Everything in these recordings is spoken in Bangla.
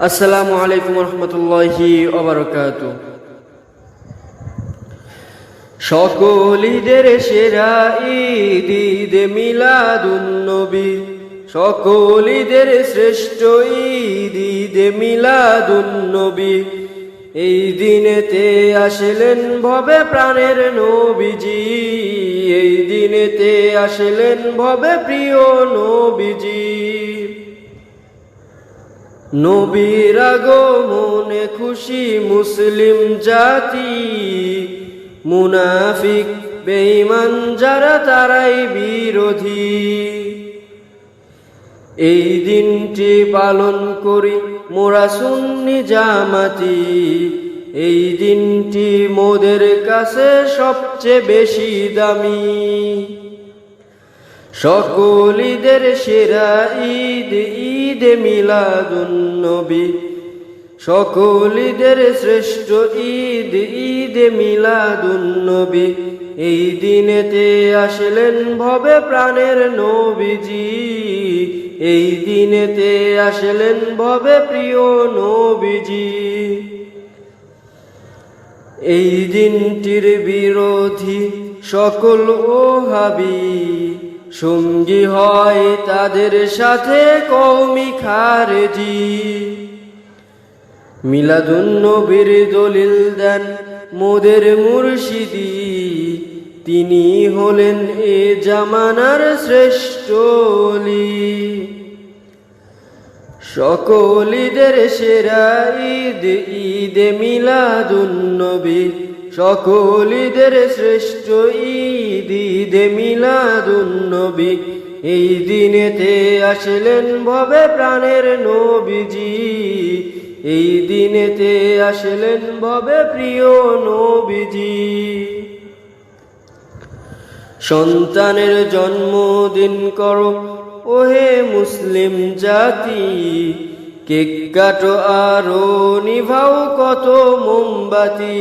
আসসালামু আলাইকুম রহমতুল্লাহি ওবরকাত। সকল ঈদের সেরা ঈদ ঈদ মিলাদুন্নবী। সকল ঈদের শ্রেষ্ঠ ঈদ ঈদ মিলাদুন্নবী। এই দিনেতে আসলেন ভবে প্রাণের নবীজি। এই দিনেতে আসলেন ভবে প্রিয় নবীজি। নবীর আগমনে খুশি মুসলিম জাতি। মুনাফিক, বেঈমান যারা, তারাই বিরোধী। এই দিনটি পালন করি মোরা সুন্নি জামাতি। এই দিনটি মোদের কাছে সবচেয়ে বেশি দামি। সকল ঈদের সেরা ঈদ ঈদ মিলাদুন্নবী। সকল ঈদের শ্রেষ্ঠ ঈদ ঈদ মিলাদুন্নবী। এই দিনেতে আসলেন ভবে প্রাণের নবীজি। এই দিনেতে আসলেন ভবে প্রিয় নবীজি। এই দিনটির বিরোধী সকল ওহাবি সঙ্গী হয় তাদের সাথে কৌমি খারেজি মিলাদুন নবীর দলিল দেন মোদের মুর্শিদি তিনি হলেন এ জামানার শ্রেষ্ঠ। সকল ঈদের সেরা ঈদ ঈদ মিলাদুন্নবী সকল ঈদের শ্রেষ্ঠ ঈদ ঈদ মিলাদুন্নবী এই দিনেতে আসলেন ভবে প্রাণের নবীজি। এই দিনেতে আসলেন ভবে প্রিয় নবীজি। সন্তানের জন্মদিন করো, ওহে মুসলিম জাতি। কেক কাটো আরও নিভাও কত মোমবাতি।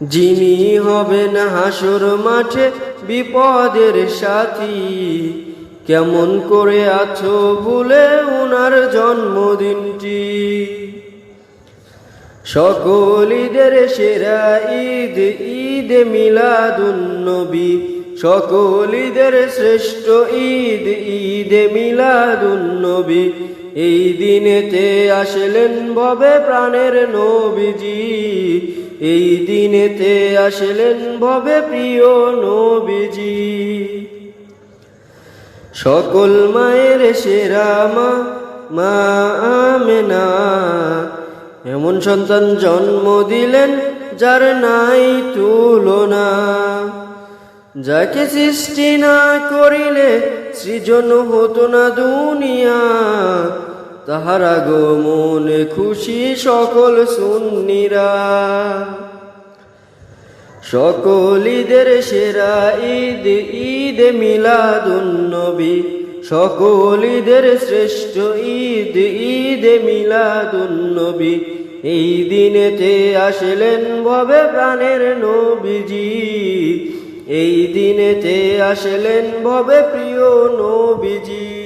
যিনি হবেন হাসর মাঠে বিপদের সাথী, কেমন করে আছো ভুলে উনার জন্মদিনটি? সকল ঈদের সেরা ঈদ ঈদ মিলাদুন্নবী। সকল ঈদের শ্রেষ্ঠ ঈদ ঈদ মিলাদুন্নবী। এই দিনেতে আসলেন ভবে প্রাণের নবীজি। এই দিনেতে আসলেন ভবে প্রিয় নবীজি। সকল মায়ের সেরা মা মা আমেনা। এমন সন্তান জন্ম দিলেন যার নাই তুলনা। যাকে সৃষ্টি না করিলে সৃজন হতো না দুনিয়া। তাহার মনে খুশি সকল সুন্নিরা। সকল ঈদের সেরা ঈদ ঈদ মিলাদুন্নবী। সকল ঈদের শ্রেষ্ঠ ঈদ ঈদ মিলাদুন্নবী। এই দিনেতে আসলেন ভবে প্রাণের নবীজি। এই দিনেতে আসলেন ভবে প্রিয় নবীজি।